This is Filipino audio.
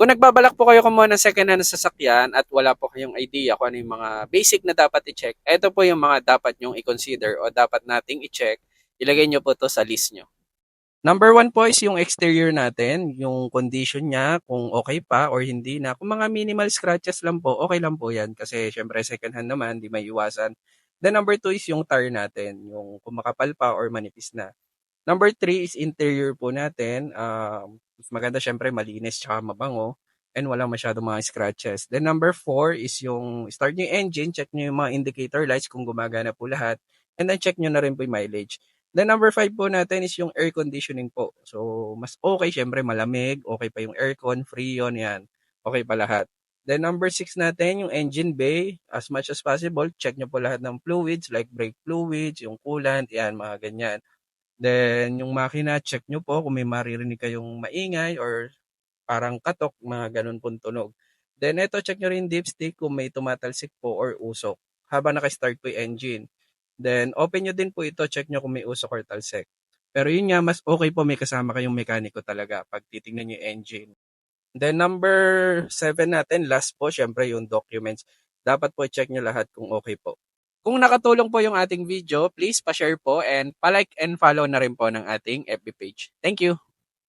Kung nagbabalak po kayo kumuha ng second hand na sasakyan at wala po kayong idea kung ano yung mga basic na dapat i-check, ito po yung mga dapat nyong i-consider o dapat nating i-check. Ilagay nyo po to sa list nyo. Number one po is yung exterior natin, yung condition niya, kung okay pa or hindi na. Kung mga minimal scratches lang po, okay lang po yan. Kasi syempre second hand naman, di may iwasan. Then number two is yung tire natin, yung kung makapal pa or manipis na. Number three is interior po natin. Um, maganda syempre malinis tsaka mabango and wala masyado mga scratches. Then number four is yung start nyo yung engine, check nyo yung mga indicator lights kung gumagana po lahat. And then check nyo na rin po yung mileage. Then number five po natin is yung air conditioning po. So mas okay syempre malamig, okay pa yung aircon, freon yan. Okay pa lahat. Then number six natin, yung engine bay. As much as possible, check nyo po lahat ng fluids like brake fluids, yung coolant, yan, mga ganyan. Then yung makina, check nyo po kung may maririnig kayong maingay or parang katok, mga ganun pong tunog. Then ito, check nyo rin dipstick kung may tumatalsik po or usok habang naka-start po yung engine. Then open nyo din po ito, check nyo kung may usok or talsik. Pero yun nga, mas okay po may kasama kayong mekaniko talaga pag titingnan nyo yung engine. Then number 7 natin, last po, syempre yung documents. Dapat po check nyo lahat kung okay po. Kung nakatulong po yung ating video, please pa-share po and pa-like and follow na rin po ng ating FB page. Thank you!